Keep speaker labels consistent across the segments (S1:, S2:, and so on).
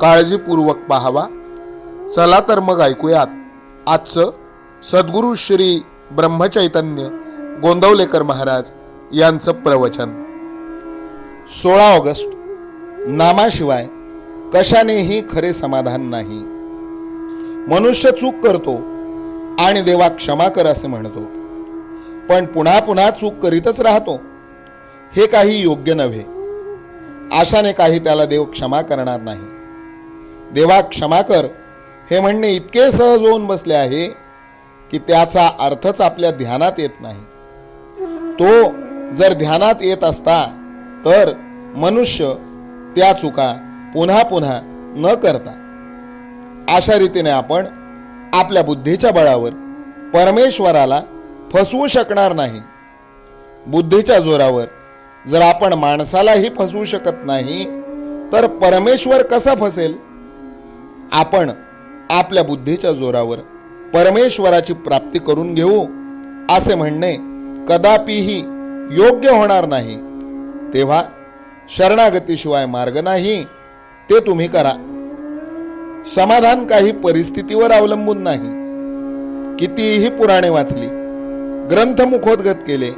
S1: काळजीपूर्वक पाहावा. चला तर मग ऐकूयात. आजचं सद्गुरू श्री ब्रह्मचैतन्य गोंदवलेकर महाराज यांचं प्रवचन. सोळा ऑगस्ट. नामाशिवाय कशानेही खरे समाधान नाही. मनुष्य चूक करतो आणि देवा क्षमा कर असे म्हणतो. पण पुन्हा पुन्हा चूक करीतच राहतो हे काही योग्य नव्हे. आशाने काही त्याला देव क्षमा करणार नाही. देवा क्षमा कर. हे म्हणणे इतके सहज होऊन बसले आहे की त्याचा अर्थच आपल्या ध्यानात येत नाही. तो जर ध्यानात येत असता तर मनुष्य त्या चुका पुन्हा पुन्हा न करता. अशा रीतीने आपण आपल्या बुद्धीच्या बळावर परमेश्वराला फसवू शकणार नाही. बुद्धीच्या जोरावर जर आपण माणसालाही फसवू शकत नाही तर परमेश्वर कसा फसेल? आपण आपल्या बुद्धीच्या जोरावर परमेश्वराची प्राप्ती करून घेऊ असे म्हणणे कदापिही योग्य होणार नाही. तेव्हा शरणागतीशिवाय मार्ग नाही ते तुम्ही करा. समाधान काही परिस्थितीवर अवलंबून नाही. कितीही पुराणे वाचली ग्रंथ मुखोद्गत केले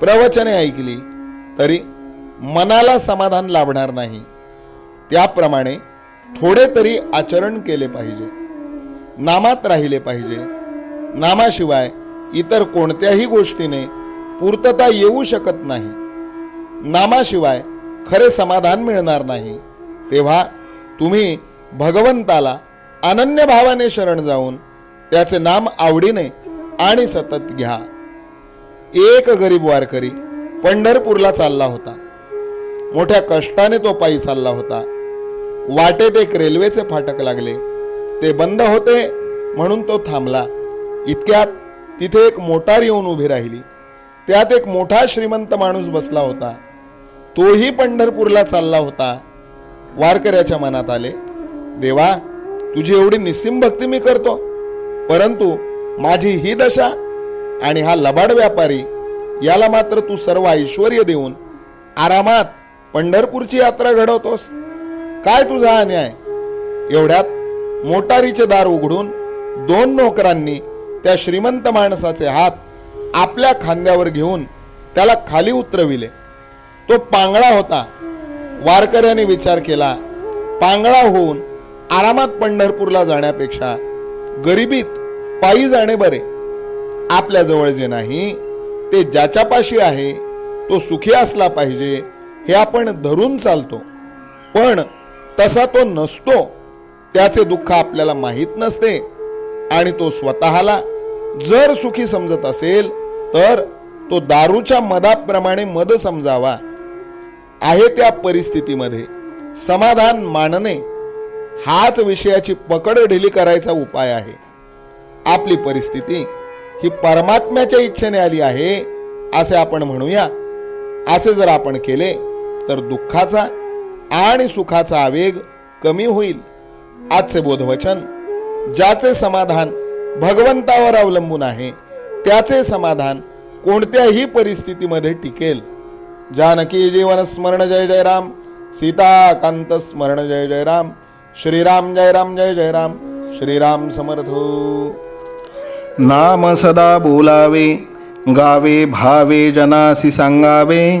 S1: प्रवचने ऐकली तरी मनाला समाधान लाभणार नाही. त्याप्रमाणे थोडे तरी आचरण केले पाहिजे. नामात राहिले पाहिजे. नामाशिवाय इतर कोणत्याही गोष्टीने पूर्तता येऊ शकत नाही. नामाशिवाय खरे समाधान मिळणार नाही. तेव्हा तुम्ही भगवंताला अनन्य भावाने शरण जाऊन त्याचे नाम आवडीने आणि सतत घ्या. एक गरीब वारकरी पंढरपूरला चालला होता. मोठ्या कष्टाने तो पायी चालला होता. वाटेत एक रेल्वेचे फाटक लागले. ते बंद होते म्हणून तो थांबला. इतक्यात तिथे एक मोटार येऊन उभी राहिली. त्यात एक मोठा श्रीमंत माणूस बसला होता. तोही पंढरपूरला चालला होता. वारकऱ्याच्या मनात आले देवा तुझी एवढी निस्सिम भक्ती मी करतो. परंतु माझी ही दशा आणि हा लबाड व्यापारी याला मात्र तू सर्व ऐश्वर देऊन आरामात पंढरपूरची यात्रा घडवतोस. काय तुझा अन्याय? एवढ्यात मोटारीचे दार उघडून दोन नोकरांनी त्या श्रीमंत माणसाचे हात आपल्या खांद्यावर घेऊन त्याला खाली उतरविले. तो पांगळा होता. वारकऱ्याने विचार केला पांगळा होऊन आरामात पंढरपूरला जाण्यापेक्षा गरिबीत पायी जाणे बरे. आपल्याजवळ जे नाही ते ज्याच्यापाशी आहे तो सुखी असला पाहिजे हे आपण धरून चालतो. पण तसा तो नसतो त्याचे दुःख आपल्याला माहीत नसते आणि तो स्वतःला जर सुखी समजत असेल तर तो दारूच्या मदाप्रमाणे मद समजावा. आहे त्या परिस्थितीमध्ये समाधान मानणे हाच विषयाची पकड ढिली करायचा उपाय आहे. आपली परिस्थिती ही परमात्म्याच्या इच्छेने आली आहे असे आपण म्हणूया. असे जर आपण केले तर दुःखाचा आणि सुखाचा आवेग कमी होईल. आजचे बोधवचन ज्याचे समाधान भगवंतावर अवलंबून आहे त्याचे समाधान कोणत्याही परिस्थितीमध्ये टिकेल. जानकी जीवन स्मरण जय जय राम. सीताकांत स्मरण जय जय राम. श्रीराम जय राम जय जय राम. श्रीराम समर्थ हो. नाम सदा बोलावे गावे भावे जनासी सांगावे.